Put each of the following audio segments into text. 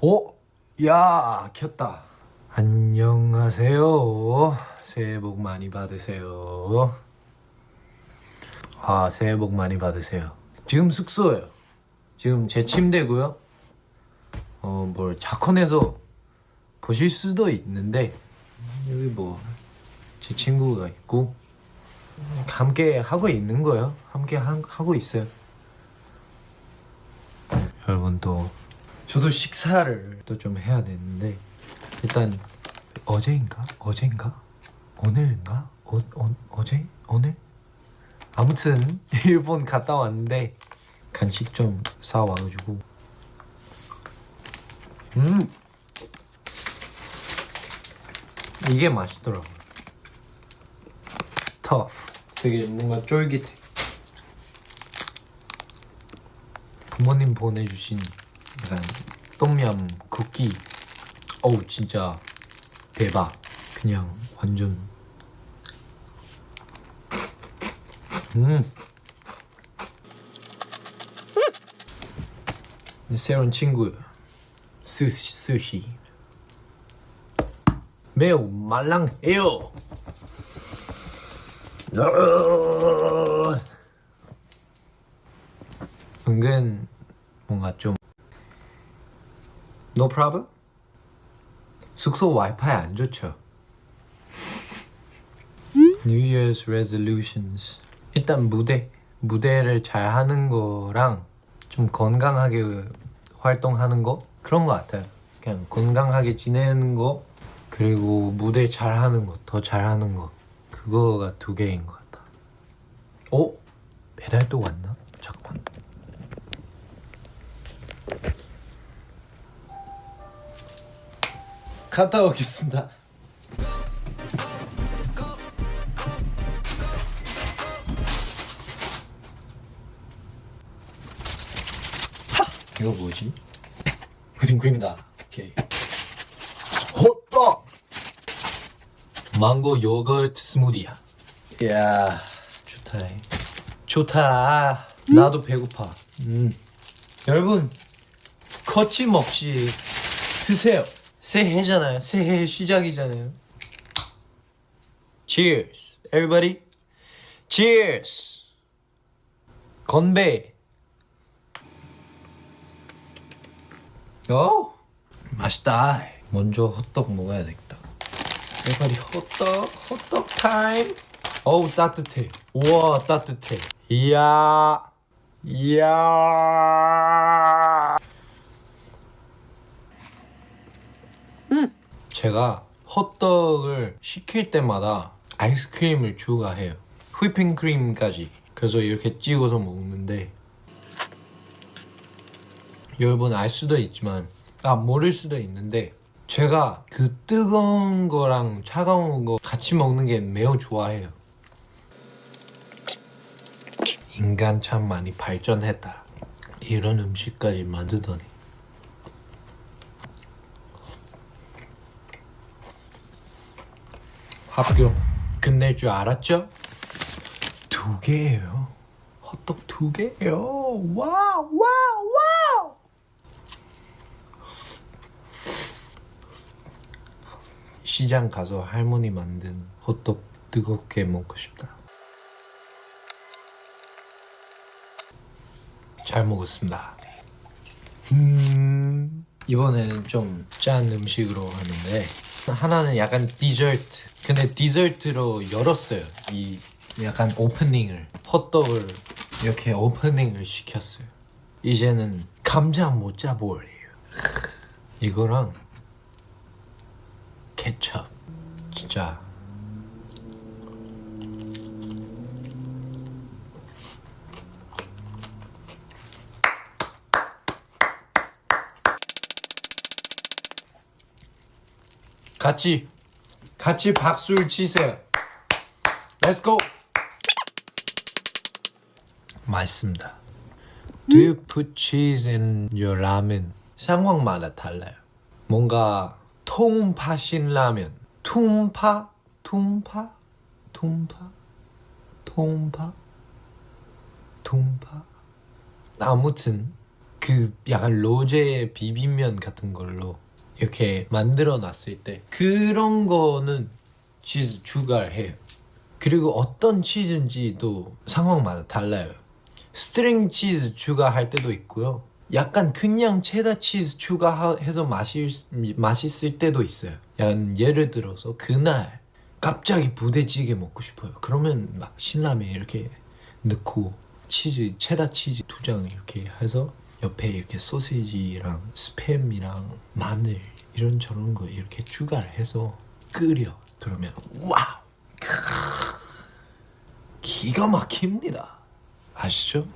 오, 야, 켰다. 안녕하세요. 새해 복 많이 받으세요. 아, 새해 복 많이 받으세요. 지금 숙소예요. 지금 제 침대고요. 어, 뭘 자컨에서 보실 수도 있는데 여기 뭐 제 친구가 있고 함께 하고 있는 거예요. 함께 하, 하고 있어요. 여러분 또 저도 식사를 또 좀 해야 되는데 일단 어제인가? 어제인가? 오늘인가? 어, 어, 어제? 오늘? 아무튼 일본 갔다 왔는데 간식 좀 사와가지고. 음! 이게 맛있더라고 터프 되게 뭔가 쫄깃해. 부모님 보내주신 약간 똠얌 쿠키 어우 진짜 대박. 그냥 완전. 음. 새로운 친구 수시 수시. 매우 말랑해요. 은근 뭔가 좀 No problem? 숙소 와이파이 안 좋죠. New Year's resolutions. 일단 무대 무대를 잘 하는 거랑 좀 건강하게 활동하는 거 그런 거 같아요. 그냥 건강하게 지내는 거 그리고 무대 잘 하는 거 더 잘 하는 거 그거가 두 개인 것 같아. 어? 배달 또 왔나? 잠깐만. 갔다 오겠습니다. 하! 이거 뭐지? 휘핑크림이다. 오케이. 호떡! 망고 요거트 스무디야. 이야, 좋다. 좋다. 나도 배고파. 음. 여러분, 거침없이 드세요. 새해잖아요. 새해 시작이잖아요. Cheers, everybody. Cheers. 건배. 어? 맛있다. 먼저 호떡 먹어야 되겠다. everybody 호떡, 호떡 타임. 어우 따뜻해. 우와 따뜻해. 이야, 이야. 제가 헛떡을 시킬 때마다 아이스크림을 추가해요. 휘핑크림까지. 그래서 이렇게 찍어서 먹는데 여러분 알 수도 있지만 아 모를 수도 있는데 제가 그 뜨거운 거랑 차가운 거 같이 먹는 게 매우 좋아해요. 인간 참 많이 발전했다. 이런 음식까지 만들더니. 합격 끝낼 줄 알았죠? 두 개예요. 헛떡 두 개예요. 와우 와우 와우. 시장 가서 할머니 만든 호떡 뜨겁게 먹고 싶다. 잘 먹었습니다. 음, 이번에는 좀 짠 음식으로 하는데 하나는 약간 디저트. 근데 디저트로 열었어요. 이 약간 오프닝을 호떡을 이렇게 오프닝을 시켰어요. 이제는 감자 모짜 볼이에요. 이거랑 케첩 진짜 같이 같이 박수를 치세요. Let's go. 맛있습니다. Do you put cheese in your ramen? 상황마다 달라요. 뭔가 통파신 라면, 퉁파, 퉁파, 퉁파, 통파, 통파. 아무튼 그 약간 로제 비빔면 같은 걸로 이렇게 만들어 놨을 때 그런 거는 치즈 추가해요. 그리고 어떤 치즈인지도 상황마다 달라요. 스트링 치즈 추가할 때도 있고요. 약간 그냥 체다 치즈 추가해서 마실, 맛있을 때도 있어요. 약간 예를 들어서 그날 갑자기 부대찌개 먹고 싶어요. 그러면 막 신라면 이렇게 넣고 치즈 체다 치즈 두 장 이렇게 해서 옆에 이렇게 소시지랑 스팸이랑 마늘 이런 저런 거 이렇게 추가를 해서 끓여. 그러면 와우 기가 막힙니다. 아시죠?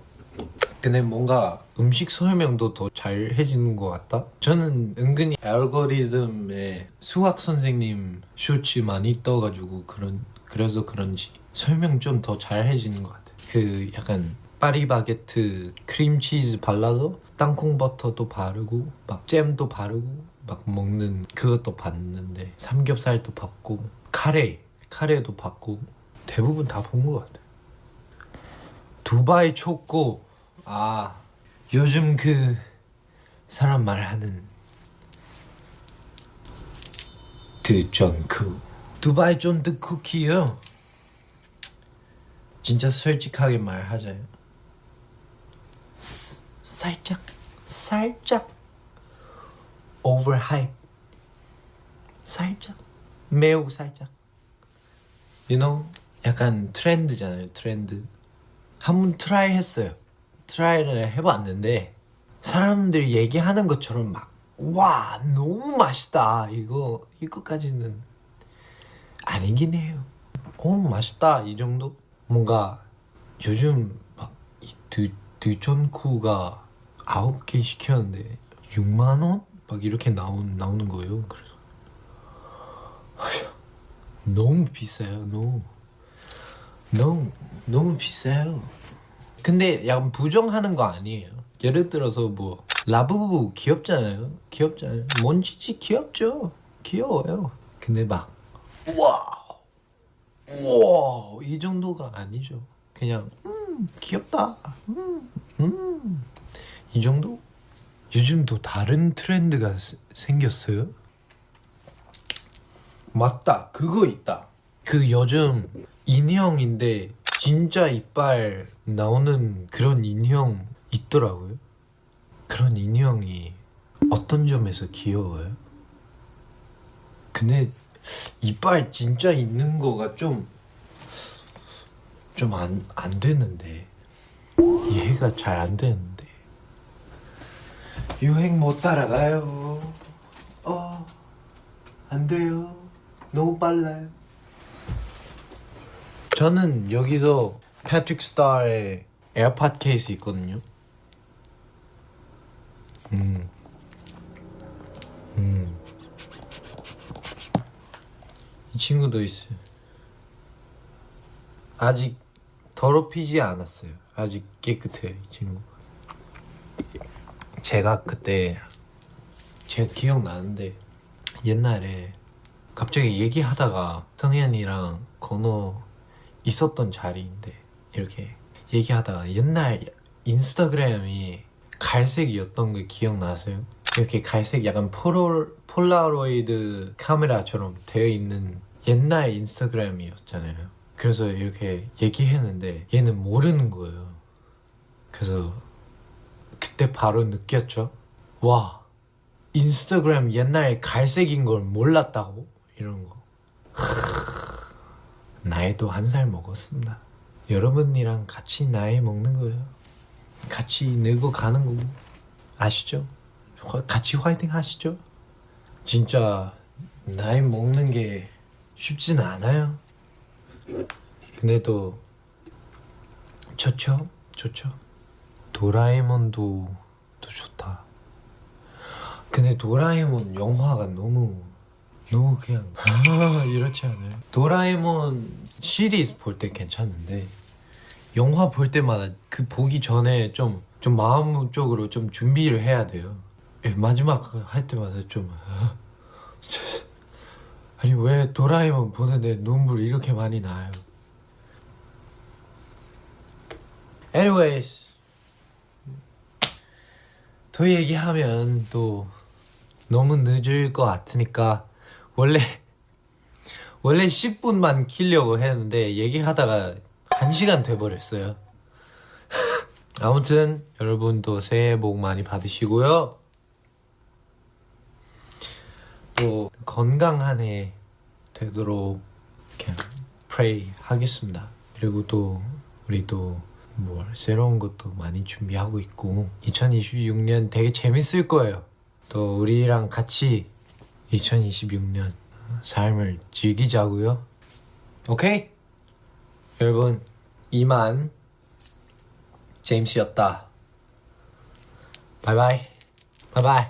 근데 뭔가 음식 설명도 더 잘 해지는 것 같다? 저는 은근히 알고리즘에 수학 선생님 쇼츠 많이 떠가지고 그런 그래서 그런지 설명 좀 더 잘 해지는 것 같아. 그 약간 파리바게트 크림치즈 발라서 땅콩 버터도 바르고 막 잼도 바르고 막 먹는 그것도 봤는데 삼겹살도 봤고 카레 카레도 봤고 대부분 다 본 것 같아. 두바이 초코. 아 요즘 그 사람 말하는 드전쿠 두바이 쫀득 쿠키요. 진짜 솔직하게 말하자요. 스- 살짝 살짝 오버하이프 살짝 매우 살짝. You know 약간 트렌드잖아요 트렌드. 한번 트라이 했어요. 트라이를 해봤는데 사람들이 얘기하는 것처럼 막 와 너무 맛있다. 이거 이거까지는 아니긴 해요. 어 맛있다. 이 정도? 뭔가 요즘 막이 드전쿠가 아홉 개 시켰는데 6만 원? 막 이렇게 나온 나오는 거예요. 그래서 너무 비싸요. 너무 너무 너무 비싸요. 근데 약간 부정하는 거 아니에요. 예를 들어서 뭐 라부부 귀엽잖아요. 귀엽잖아요. 뭔지지 귀엽죠. 귀여워요. 근데 막 우와 우와 이 정도가 아니죠. 그냥 음 귀엽다. 음, 음 이 정도? 요즘 또 다른 트렌드가 세- 생겼어요. 맞다 그거 있다 그 요즘 인형인데 진짜 이빨 나오는 그런 인형 있더라고요 그런 인형이 어떤 점에서 귀여워요? 근데 이빨 진짜 있는 거가 좀 좀 안 안 되는데 이해가 잘 안 되는데 유행 못 따라가요 어 안 돼요. 너무 빨라요. 저는 여기서 패트릭 스타의 에어팟 케이스 있거든요. 음. 음. 이 친구도 있어요. 아직 더럽히지 않았어요. 아직 깨끗해요, 이 친구. 제가 그때 제가 기억나는데 옛날에 갑자기 얘기하다가 성현이랑 건호 있었던 자리인데 이렇게 얘기하다가 옛날 인스타그램이 갈색이었던 거 기억나세요? 이렇게 갈색 약간 폴, 폴라로이드 카메라처럼 되어 있는 옛날 인스타그램이었잖아요. 그래서 이렇게 얘기했는데 얘는 모르는 거예요. 그래서 그때 바로 느꼈죠. 와, 인스타그램 옛날 갈색인 걸 몰랐다고? 이런 거. 나이도 한 살 먹었습니다. 여러분이랑 같이 나이 먹는 거예요. 같이 늙어 가는 거고. 아시죠? 화- 같이 화이팅 하시죠? 진짜 나이 먹는 게 쉽진 않아요. 근데 또 좋죠? 좋죠? 도라에몬도 또 좋다. 근데 도라에몬 영화가 너무 너무 그냥 아 이렇지 않아요? 도라에몬 시리즈 볼 때 괜찮은데 영화 볼 때마다 그 보기 전에 좀 좀 마음적으로 좀 준비를 해야 돼요. 예, 마지막 할 때마다 좀 아, 아니 왜 도라에몬 보는데 눈물 이렇게 많이 나요? Anyways 더 얘기하면 또 너무 늦을 것 같으니까 원래 원래 10분만 키려고 했는데 얘기하다가 1시간 돼버렸어요. 아무튼 여러분도 새해 복 많이 받으시고요. 또 건강한 해 되도록 그냥 pray 하겠습니다. 그리고 또 우리 또 뭐 새로운 것도 많이 준비하고 있고 2026년 되게 재밌을 거예요. 또 우리랑 같이 2026년 삶을 즐기자고요. 오케이? 여러분 이만 제임스였다. 바이바이. 바이바이.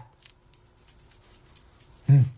음.